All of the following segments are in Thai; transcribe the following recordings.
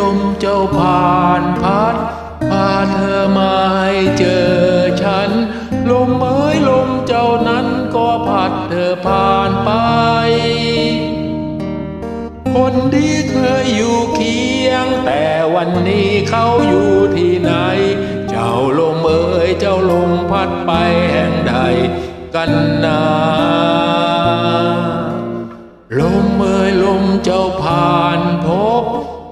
ลมเจ้าผ่านพัดพาเธอมาให้เจอฉัน ลมเอ้ยลมเจ้านั้นก็พัดเธอผ่านไป คนที่เคยอยู่เคียง แต่วันนี้เขาอยู่ที่ไหน เจ้าลมเอ่ยเจ้าลมพัดไปแห่งใดกันนาลมเอ่ยลมเจ้าผ่านพบ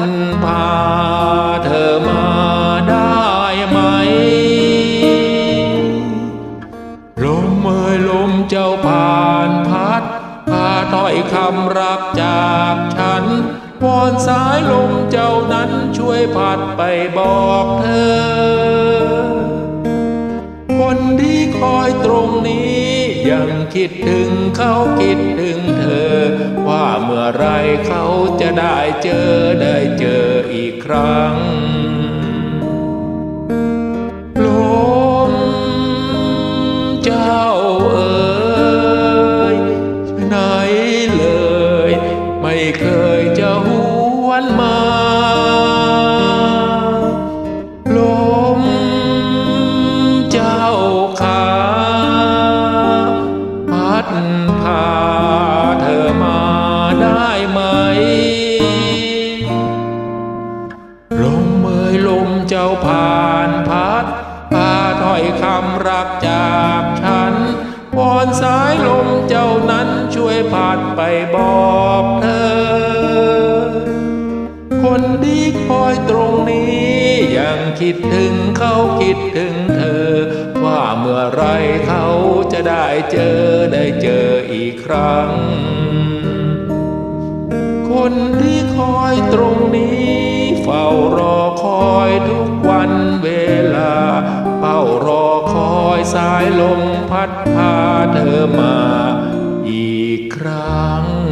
พัดพาเธอมาได้ไหม ลมเอ่ยลมเจ้าผ่านพัด พาถ้อยคำรักจากฉันวอนสายลมเจ้านั้นช่วยพัดไปบอกเธอ คนที่คอยตรงนี้ ยังคิดถึงเขาคิดถึงเธอ ว่าเมื่อไรเขาจะได้เจอได้เจออีกครั้งลมเจ้าเอ๋ยไหนเลยไม่เคย วยพัดไปบอกเธอ คนที่คอยตรงนี้ ยังคิดถึงเขาคิดถึงเธอ ว่าเมื่อไรเขาจะได้เจอได้เจออีกครั้ง คนที่คอยตรงนี้ เฝ้ารอคอยทุกวันเวลาเฝ้ารอคอยสายลมพัดพาเธอมา รั้ง